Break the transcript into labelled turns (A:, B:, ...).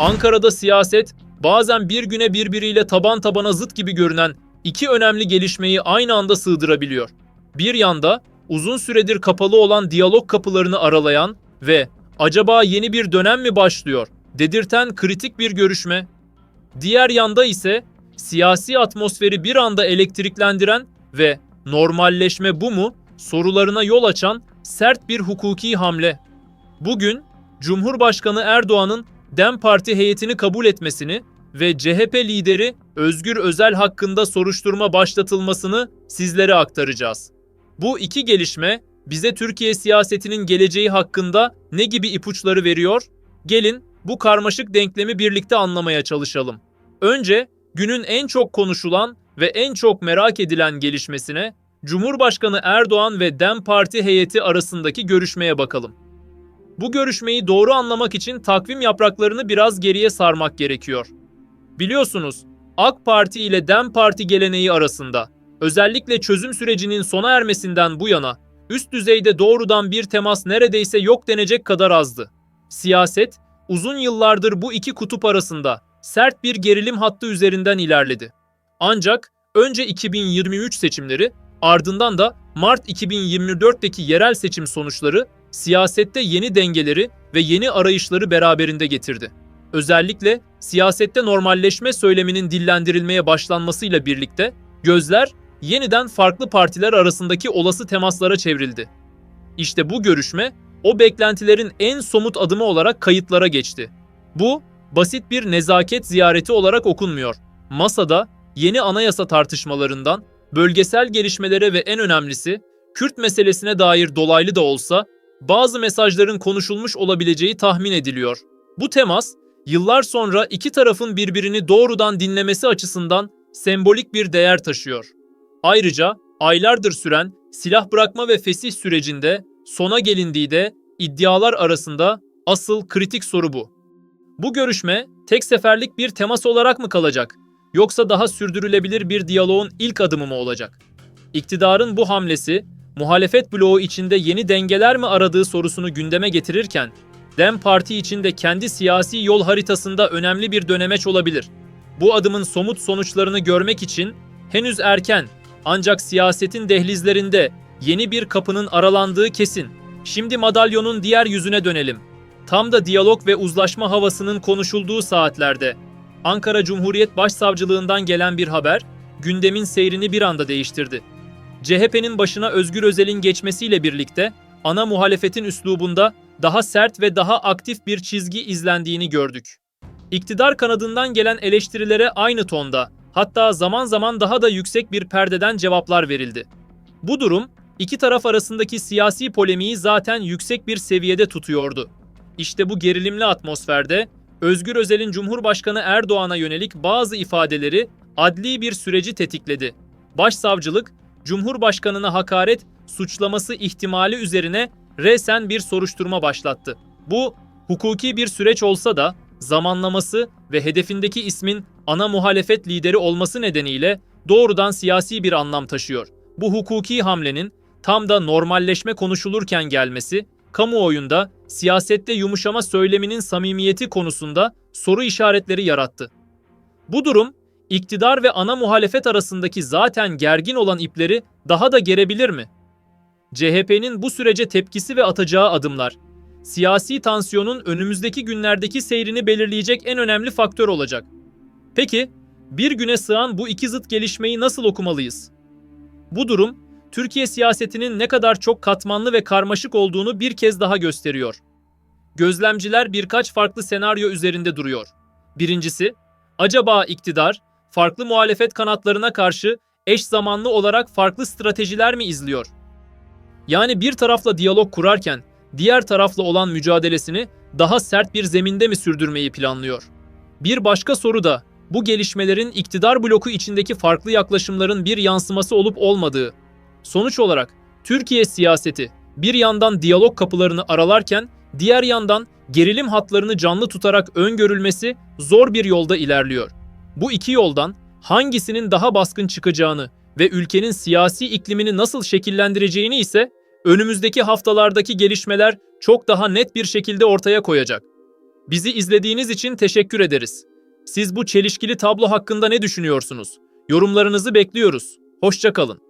A: Ankara'da siyaset bazen bir güne birbiriyle taban tabana zıt gibi görünen iki önemli gelişmeyi aynı anda sığdırabiliyor. Bir yanda uzun süredir kapalı olan diyalog kapılarını aralayan ve acaba yeni bir dönem mi başlıyor dedirten kritik bir görüşme. Diğer yanda ise siyasi atmosferi bir anda elektriklendiren ve normalleşme bu mu sorularına yol açan sert bir hukuki hamle. Bugün Cumhurbaşkanı Erdoğan'ın DEM Parti heyetini kabul etmesini ve CHP lideri Özgür Özel hakkında soruşturma başlatılmasını sizlere aktaracağız. Bu iki gelişme bize Türkiye siyasetinin geleceği hakkında ne gibi ipuçları veriyor? Gelin bu karmaşık denklemi birlikte anlamaya çalışalım. Önce günün en çok konuşulan ve en çok merak edilen gelişmesine Cumhurbaşkanı Erdoğan ve DEM Parti heyeti arasındaki görüşmeye bakalım. Bu görüşmeyi doğru anlamak için takvim yapraklarını biraz geriye sarmak gerekiyor. Biliyorsunuz AK Parti ile DEM Parti geleneği arasında özellikle çözüm sürecinin sona ermesinden bu yana üst düzeyde doğrudan bir temas neredeyse yok denecek kadar azdı. Siyaset uzun yıllardır bu iki kutup arasında sert bir gerilim hattı üzerinden ilerledi. Ancak önce 2023 seçimleri ardından da Mart 2024'teki yerel seçim sonuçları siyasette yeni dengeleri ve yeni arayışları beraberinde getirdi. Özellikle siyasette normalleşme söyleminin dillendirilmeye başlanmasıyla birlikte gözler yeniden farklı partiler arasındaki olası temaslara çevrildi. İşte bu görüşme o beklentilerin en somut adımı olarak kayıtlara geçti. Bu basit bir nezaket ziyareti olarak okunmuyor. Masada yeni anayasa tartışmalarından bölgesel gelişmelere ve en önemlisi Kürt meselesine dair dolaylı da olsa bazı mesajların konuşulmuş olabileceği tahmin ediliyor. Bu temas yıllar sonra iki tarafın birbirini doğrudan dinlemesi açısından sembolik bir değer taşıyor. Ayrıca aylardır süren silah bırakma ve fesih sürecinde sona gelindiği de iddialar arasında asıl kritik soru bu. Bu görüşme tek seferlik bir temas olarak mı kalacak yoksa daha sürdürülebilir bir diyaloğun ilk adımı mı olacak? İktidarın bu hamlesi muhalefet bloğu içinde yeni dengeler mi aradığı sorusunu gündeme getirirken Dem Parti için de kendi siyasi yol haritasında önemli bir dönemeç olabilir. Bu adımın somut sonuçlarını görmek için henüz erken ancak siyasetin dehlizlerinde yeni bir kapının aralandığı kesin. Şimdi madalyonun diğer yüzüne dönelim. Tam da diyalog ve uzlaşma havasının konuşulduğu saatlerde Ankara Cumhuriyet Başsavcılığından gelen bir haber gündemin seyrini bir anda değiştirdi. CHP'nin başına Özgür Özel'in geçmesiyle birlikte ana muhalefetin üslubunda daha sert ve daha aktif bir çizgi izlendiğini gördük. İktidar kanadından gelen eleştirilere aynı tonda, hatta zaman zaman daha da yüksek bir perdeden cevaplar verildi. Bu durum iki taraf arasındaki siyasi polemiği zaten yüksek bir seviyede tutuyordu. İşte bu gerilimli atmosferde Özgür Özel'in Cumhurbaşkanı Erdoğan'a yönelik bazı ifadeleri adli bir süreci tetikledi. Başsavcılık Cumhurbaşkanına hakaret suçlaması ihtimali üzerine resen bir soruşturma başlattı. Bu hukuki bir süreç olsa da zamanlaması ve hedefindeki ismin ana muhalefet lideri olması nedeniyle doğrudan siyasi bir anlam taşıyor. Bu hukuki hamlenin tam da normalleşme konuşulurken gelmesi, kamuoyunda siyasette yumuşama söyleminin samimiyeti konusunda soru işaretleri yarattı. Bu durum iktidar ve ana muhalefet arasındaki zaten gergin olan ipleri daha da gerebilir mi? CHP'nin bu sürece tepkisi ve atacağı adımlar, siyasi tansiyonun önümüzdeki günlerdeki seyrini belirleyecek en önemli faktör olacak. Peki, bir güne sığan bu iki zıt gelişmeyi nasıl okumalıyız? Bu durum, Türkiye siyasetinin ne kadar çok katmanlı ve karmaşık olduğunu bir kez daha gösteriyor. Gözlemciler birkaç farklı senaryo üzerinde duruyor. Birincisi, acaba iktidar farklı muhalefet kanatlarına karşı eş zamanlı olarak farklı stratejiler mi izliyor? Yani bir tarafla diyalog kurarken diğer tarafla olan mücadelesini daha sert bir zeminde mi sürdürmeyi planlıyor? Bir başka soru da bu gelişmelerin iktidar bloku içindeki farklı yaklaşımların bir yansıması olup olmadığı. Sonuç olarak Türkiye siyaseti bir yandan diyalog kapılarını aralarken diğer yandan gerilim hatlarını canlı tutarak öngörülmesi zor bir yolda ilerliyor. Bu iki yoldan hangisinin daha baskın çıkacağını ve ülkenin siyasi iklimini nasıl şekillendireceğini ise önümüzdeki haftalardaki gelişmeler çok daha net bir şekilde ortaya koyacak. Bizi izlediğiniz için teşekkür ederiz. Siz bu çelişkili tablo hakkında ne düşünüyorsunuz? Yorumlarınızı bekliyoruz. Hoşçakalın.